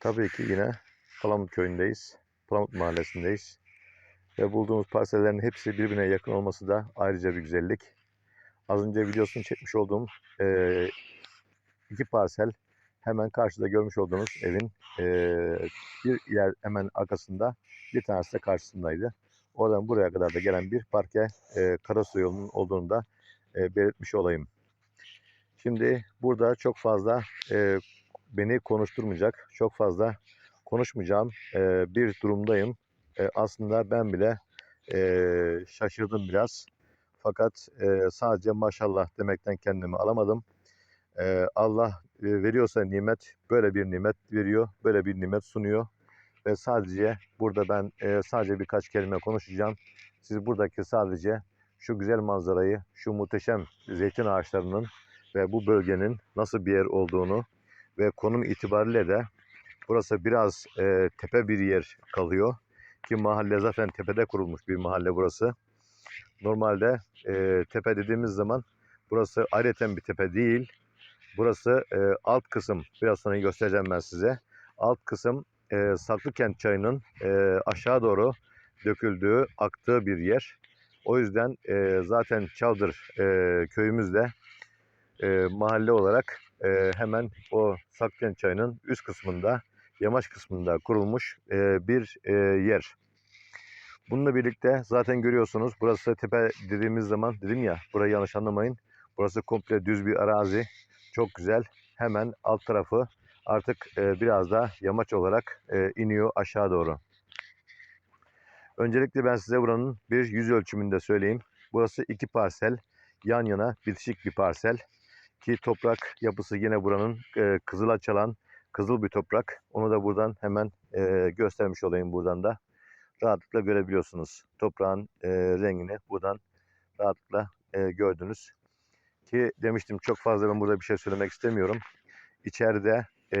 Tabii ki yine Palamut köyündeyiz. Palamut mahallesindeyiz. Ve bulduğumuz parsellerin hepsi birbirine yakın olması da ayrıca bir güzellik. Az önce videosunu çekmiş olduğum eee, iki parsel hemen karşıda görmüş olduğunuz evin eee, bir yer hemen arkasında bir tanesi de karşısındaydı. Oradan buraya kadar da gelen bir parke eee karasu yolunun olduğunu da eee, belirtmiş olayım. Şimdi burada çok fazla eee, beni konuşturmayacak, çok fazla konuşmayacağım eee, bir durumdayım. Eee, aslında ben bile eee, şaşırdım biraz. Fakat eee, sadece maşallah demekten kendimi alamadım. Eee, Allah e, veriyorsa nimet, böyle bir nimet veriyor, böyle bir nimet sunuyor. Ve sadece burada ben eee, sadece birkaç kelime konuşacağım. Siz buradaki sadece şu güzel manzarayı, şu muhteşem zeytin ağaçlarının ve bu bölgenin nasıl bir yer olduğunu ve konum itibariyle de burası biraz eee, tepe bir yer kalıyor. Ki mahalle zaten tepede kurulmuş bir mahalle burası. Normalde eee, tepe dediğimiz zaman burası ayrıca bir tepe değil. Burası eee, alt kısım. Biraz sonra göstereceğim ben size. Alt kısım eee Saklıkent çayının eee, aşağı doğru döküldüğü, aktığı bir yer. O yüzden eee, zaten Çavdır eee, köyümüzde eee, mahalle olarak eee, hemen o Saklıkent çayının üst kısmında, yamaç kısmında kurulmuş eee, bir eee, yer. Bununla birlikte zaten görüyorsunuz burası tepe dediğimiz zaman dedim ya burayı yanlış anlamayın. Burası komple düz bir arazi. Çok güzel. Hemen alt tarafı artık e, biraz da yamaç olarak e, iniyor aşağı doğru. Öncelikle ben size buranın bir yüz ölçümünü de söyleyeyim. Burası iki parsel yan yana bitişik bir parsel. Ki toprak yapısı yine buranın e, kızıla çalan kızıl bir toprak. Onu da buradan hemen e, göstermiş olayım buradan da rahatlıkla görebiliyorsunuz. Toprağın e, rengini buradan rahatlıkla e, gördünüz. Ki demiştim çok fazla ben burada bir şey söylemek istemiyorum. İçeride e,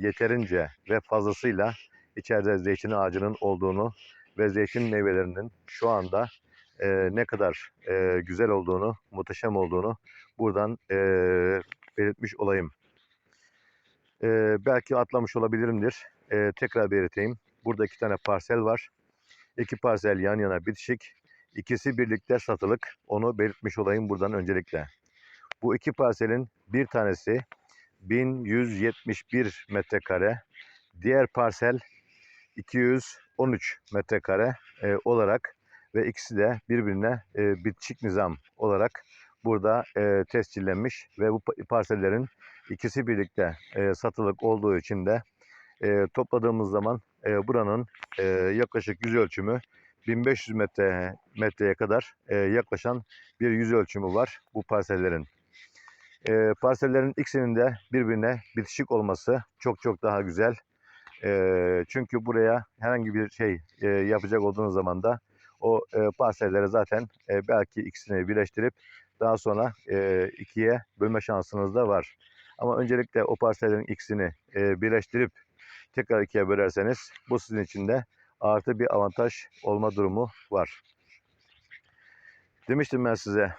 yeterince ve fazlasıyla içeride zeytin ağacının olduğunu ve zeytin meyvelerinin şu anda e, ne kadar e, güzel olduğunu, muhteşem olduğunu buradan e, belirtmiş olayım. E, belki atlamış olabilirimdir. E, tekrar belirteyim. Burada iki tane parsel var. İki parsel yan yana bitişik. İkisi birlikte satılık. Onu belirtmiş olayım buradan öncelikle. Bu iki parselin bir tanesi 1171 metrekare. Diğer parsel 213 metrekare e, olarak ve ikisi de birbirine e, bitişik nizam olarak burada e, tescillenmiş ve bu pa- parsellerin ikisi birlikte e, satılık olduğu için de e, topladığımız zaman e, buranın e, yaklaşık yüz ölçümü 1500 metre metreye kadar e, yaklaşan bir yüz ölçümü var bu parsellerin. E, parsellerin ikisinin de birbirine bitişik olması çok çok daha güzel. E, çünkü buraya herhangi bir şey e, yapacak olduğunuz zaman da o e, parselleri zaten e, belki ikisini birleştirip daha sonra e, ikiye bölme şansınız da var. Ama öncelikle o parsellerin ikisini e, birleştirip tekrar ikiye bölerseniz bu sizin için de artı bir avantaj olma durumu var. Demiştim ben size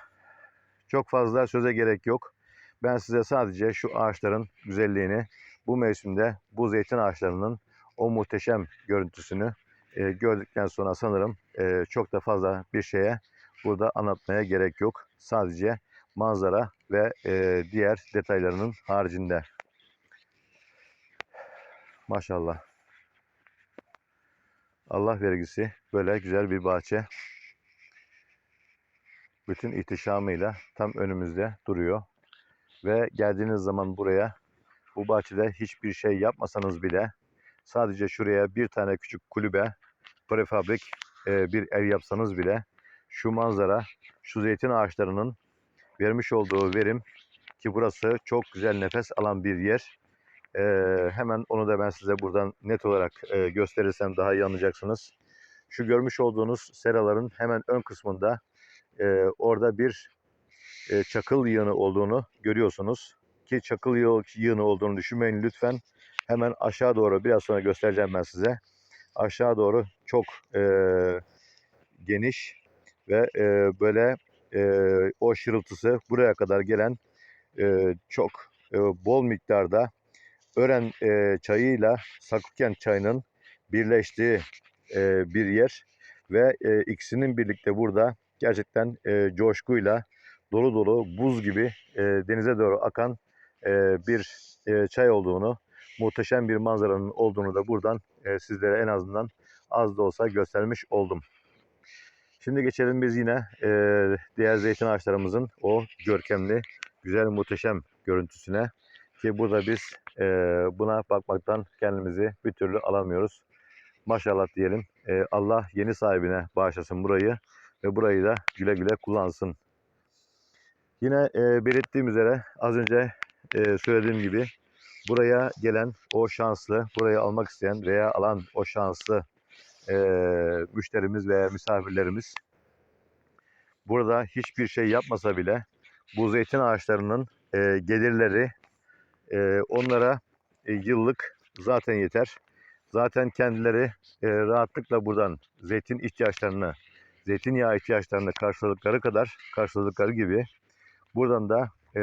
çok fazla söze gerek yok. Ben size sadece şu ağaçların güzelliğini bu mevsimde bu zeytin ağaçlarının o muhteşem görüntüsünü e, gördükten sonra sanırım e, çok da fazla bir şeye burada anlatmaya gerek yok. Sadece manzara ve e, diğer detaylarının haricinde. Maşallah. Allah vergisi böyle güzel bir bahçe. Bütün ihtişamıyla tam önümüzde duruyor. Ve geldiğiniz zaman buraya bu bahçede hiçbir şey yapmasanız bile sadece şuraya bir tane küçük kulübe, prefabrik e, bir ev yapsanız bile şu manzara, şu zeytin ağaçlarının vermiş olduğu verim ki burası çok güzel nefes alan bir yer. E, hemen onu da ben size buradan net olarak e, gösterirsem daha iyi anlayacaksınız. Şu görmüş olduğunuz seraların hemen ön kısmında e, orada bir e, çakıl yığını olduğunu görüyorsunuz. Ki çakıl yığ- yığını olduğunu düşünmeyin lütfen. Hemen aşağı doğru biraz sonra göstereceğim ben size. Aşağı doğru çok e, geniş ve e, böyle e, o şırıltısı buraya kadar gelen e, çok e, bol miktarda Ören e, çayıyla Saklıkent çayının birleştiği e, bir yer ve e, ikisinin birlikte burada gerçekten e, coşkuyla dolu dolu buz gibi e, denize doğru akan e, bir e, çay olduğunu, muhteşem bir manzaranın olduğunu da buradan e, sizlere en azından az da olsa göstermiş oldum. Şimdi geçelim biz yine e, diğer zeytin ağaçlarımızın o görkemli, güzel, muhteşem görüntüsüne. Ki burada biz e, buna bakmaktan kendimizi bir türlü alamıyoruz. Maşallah diyelim. E, Allah yeni sahibine bağışlasın burayı ve burayı da güle güle kullansın. Yine e, belirttiğim üzere az önce e, söylediğim gibi buraya gelen o şanslı, burayı almak isteyen veya alan o şanslı e, müşterimiz veya misafirlerimiz burada hiçbir şey yapmasa bile bu zeytin ağaçlarının e, gelirleri e, onlara e, yıllık zaten yeter. Zaten kendileri e, rahatlıkla buradan zeytin ihtiyaçlarını, zeytinyağı ihtiyaçlarını karşıladıkları kadar, karşıladıkları gibi buradan da e,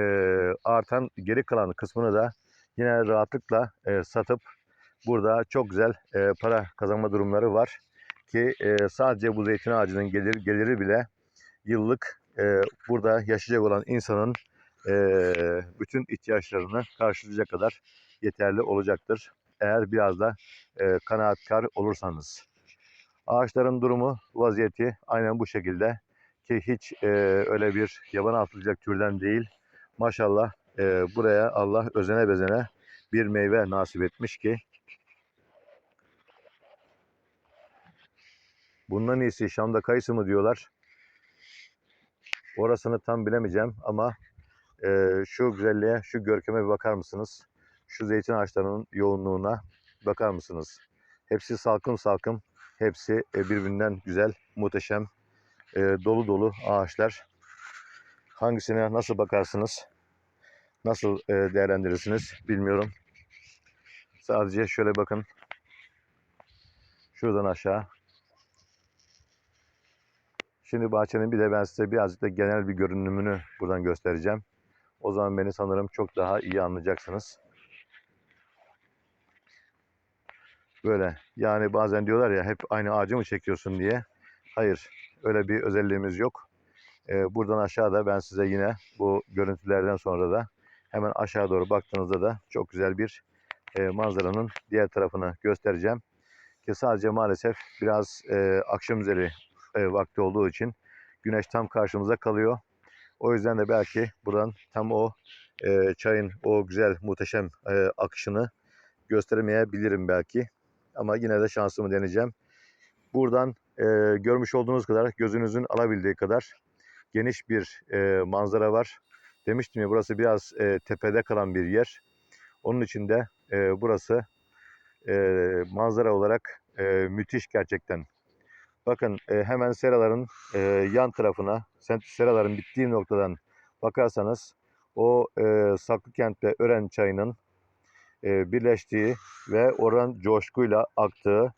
artan geri kalan kısmını da yine rahatlıkla e, satıp burada çok güzel e, para kazanma durumları var. Ki e, sadece bu zeytin ağacının gelir, geliri bile yıllık e, burada yaşayacak olan insanın e, bütün ihtiyaçlarını karşılayacak kadar yeterli olacaktır. Eğer biraz da e, kanaatkar olursanız. Ağaçların durumu, vaziyeti aynen bu şekilde ki hiç e, öyle bir yaban atılacak türden değil. Maşallah e, buraya Allah özene bezene bir meyve nasip etmiş ki bundan iyisi Şam'da kayısı mı diyorlar. Orasını tam bilemeyeceğim ama e, şu güzelliğe, şu görkeme bir bakar mısınız? Şu zeytin ağaçlarının yoğunluğuna bakar mısınız? Hepsi salkım salkım, hepsi e, birbirinden güzel, muhteşem, e, dolu dolu ağaçlar. Hangisine nasıl bakarsınız? Nasıl e, değerlendirirsiniz bilmiyorum. Sadece şöyle bakın. Şuradan aşağı. Şimdi bahçenin bir de ben size birazcık da genel bir görünümünü buradan göstereceğim. O zaman beni sanırım çok daha iyi anlayacaksınız. Böyle yani bazen diyorlar ya hep aynı ağacı mı çekiyorsun diye. Hayır öyle bir özelliğimiz yok. Ee, buradan aşağıda ben size yine bu görüntülerden sonra da hemen aşağı doğru baktığınızda da çok güzel bir e, manzaranın diğer tarafını göstereceğim. Ki sadece maalesef biraz e, akşam üzeri e, vakti olduğu için güneş tam karşımıza kalıyor. O yüzden de belki buradan tam o e, çayın o güzel muhteşem e, akışını gösteremeyebilirim belki. Ama yine de şansımı deneyeceğim. Buradan e, görmüş olduğunuz kadar gözünüzün alabildiği kadar geniş bir e, manzara var. Demiştim ya burası biraz e, tepede kalan bir yer. Onun için de e, burası e, manzara olarak e, müthiş gerçekten. Bakın e, hemen seraların e, yan tarafına, seraların bittiği noktadan bakarsanız o e, Saklıkent ve Ören çayının e, birleştiği ve oran coşkuyla aktığı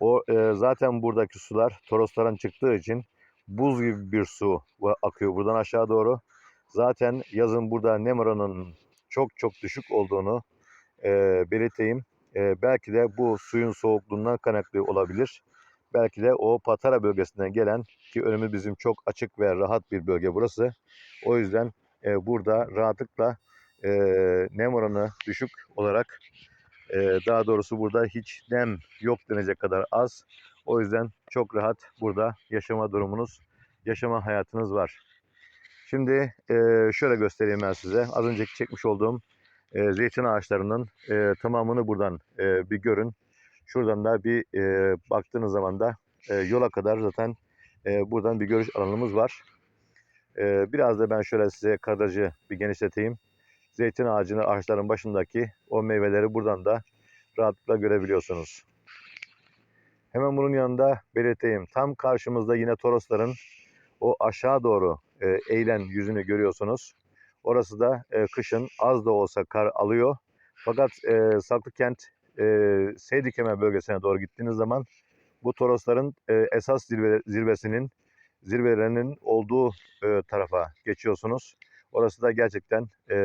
o e, zaten buradaki sular Torosların çıktığı için buz gibi bir su akıyor buradan aşağı doğru. Zaten yazın burada nem oranının çok çok düşük olduğunu e, belirteyim. E, belki de bu suyun soğukluğundan kaynaklı olabilir. Belki de o Patara bölgesinden gelen ki önümüz bizim çok açık ve rahat bir bölge burası. O yüzden e, burada rahatlıkla e, nem oranı düşük olarak e, daha doğrusu burada hiç nem yok denecek kadar az. O yüzden çok rahat burada yaşama durumunuz, yaşama hayatınız var. Şimdi e, şöyle göstereyim ben size. Az önceki çekmiş olduğum e, zeytin ağaçlarının e, tamamını buradan e, bir görün. Şuradan da bir e, baktığınız zaman da e, yola kadar zaten e, buradan bir görüş alanımız var. E, biraz da ben şöyle size kadrajı bir genişleteyim. Zeytin ağacını ağaçların başındaki o meyveleri buradan da rahatlıkla görebiliyorsunuz. Hemen bunun yanında belirteyim. Tam karşımızda yine Torosların o aşağı doğru e, yüzünü görüyorsunuz. Orası da e, kışın az da olsa kar alıyor. Fakat e, Saklıkent e, Seydikeme bölgesine doğru gittiğiniz zaman bu Torosların e, esas zirve, zirvesinin zirvelerinin olduğu e, tarafa geçiyorsunuz. Orası da gerçekten e,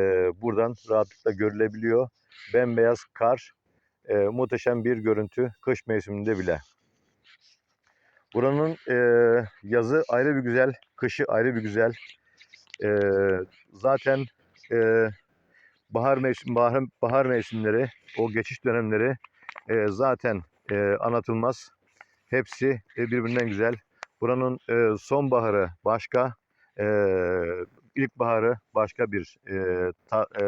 buradan rahatlıkla görülebiliyor. Bembeyaz kar, e, muhteşem bir görüntü kış mevsiminde bile. Buranın e, yazı ayrı bir güzel, kışı ayrı bir güzel. E, zaten e, bahar mevsim bahar, bahar mevsimleri, o geçiş dönemleri e, zaten e, anlatılmaz. Hepsi e, birbirinden güzel. Buranın e, sonbaharı başka, e, ilkbaharı başka bir e, ta- e,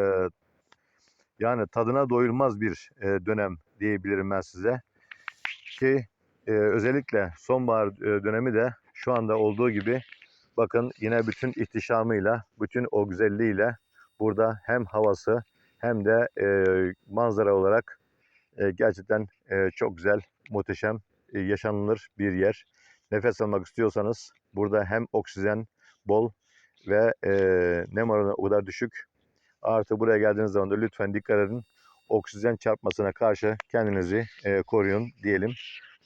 yani tadına doyulmaz bir e, dönem diyebilirim ben size. Ki e, özellikle sonbahar e, dönemi de şu anda olduğu gibi bakın yine bütün ihtişamıyla, bütün o güzelliğiyle burada hem havası hem de e, manzara olarak e, gerçekten e, çok güzel, muhteşem, e, yaşanılır bir yer. Nefes almak istiyorsanız burada hem oksijen bol ve e, nem oranı o kadar düşük. Artı buraya geldiğiniz zaman da lütfen dikkat edin. Oksijen çarpmasına karşı kendinizi e, koruyun diyelim.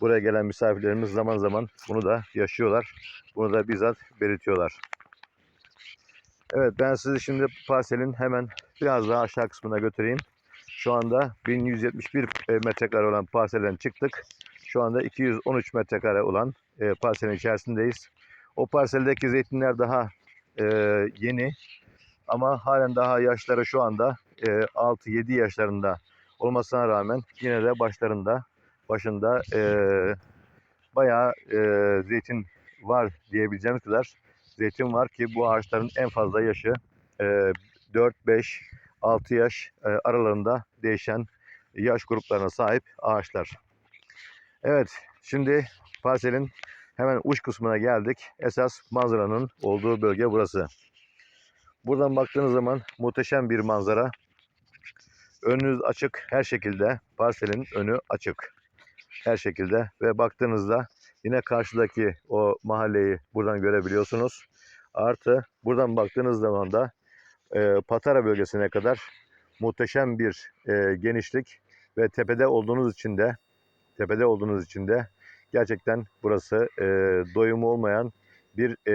Buraya gelen misafirlerimiz zaman zaman bunu da yaşıyorlar. Bunu da bizzat belirtiyorlar. Evet ben sizi şimdi parselin hemen biraz daha aşağı kısmına götüreyim. Şu anda 1171 e, metrekare olan parselden çıktık. Şu anda 213 metrekare olan e, parselin içerisindeyiz. O parseldeki zeytinler daha e, yeni ama halen daha yaşları şu anda e, 6-7 yaşlarında olmasına rağmen yine de başlarında başında e, bayağı e, zeytin var diyebileceğimiz kadar zeytin var ki bu ağaçların en fazla yaşı e, 4, 5, 6 yaş e, aralarında değişen yaş gruplarına sahip ağaçlar. Evet, şimdi parselin hemen uç kısmına geldik. Esas manzaranın olduğu bölge burası. Buradan baktığınız zaman muhteşem bir manzara. Önünüz açık her şekilde. Parselin önü açık. Her şekilde ve baktığınızda yine karşıdaki o mahalleyi buradan görebiliyorsunuz. Artı buradan baktığınız zaman da e, Patara bölgesine kadar muhteşem bir e, genişlik ve tepede olduğunuz için de tepede olduğunuz için de gerçekten burası e, doyumu olmayan bir e,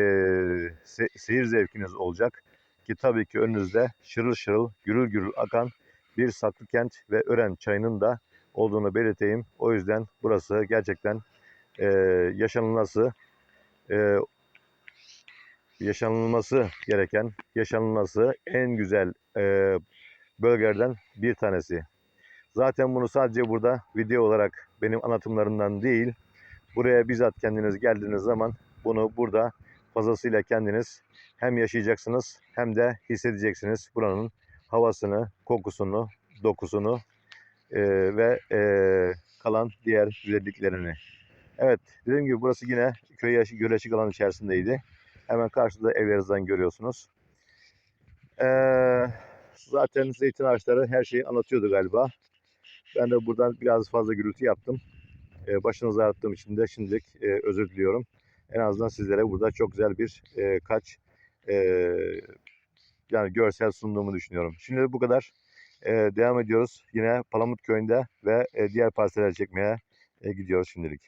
se- seyir zevkiniz olacak. Ki tabii ki önünüzde şırıl şırıl, gürül gürül akan bir Saklıkent ve Ören çayının da olduğunu belirteyim. O yüzden burası gerçekten e, yaşanılması e, yaşanılması gereken, yaşanılması en güzel e, bölgelerden bir tanesi. Zaten bunu sadece burada video olarak benim anlatımlarımdan değil, buraya bizzat kendiniz geldiğiniz zaman bunu burada fazlasıyla kendiniz hem yaşayacaksınız hem de hissedeceksiniz buranın havasını, kokusunu, dokusunu e, ve e, kalan diğer güzelliklerini. Evet, dediğim gibi burası yine köy yaşı göleçik alan içerisindeydi. Hemen karşıda evlerinizden görüyorsunuz. Ee, zaten zeytin ağaçları her şeyi anlatıyordu galiba. Ben de buradan biraz fazla gürültü yaptım. Ee, başınızı ağrıttığım için de şimdilik e, özür diliyorum. En azından sizlere burada çok güzel bir e, kaç e, yani görsel sunduğumu düşünüyorum. Şimdi bu kadar. E, devam ediyoruz. Yine Palamut köyünde ve e, diğer parseler çekmeye e, gidiyoruz şimdilik.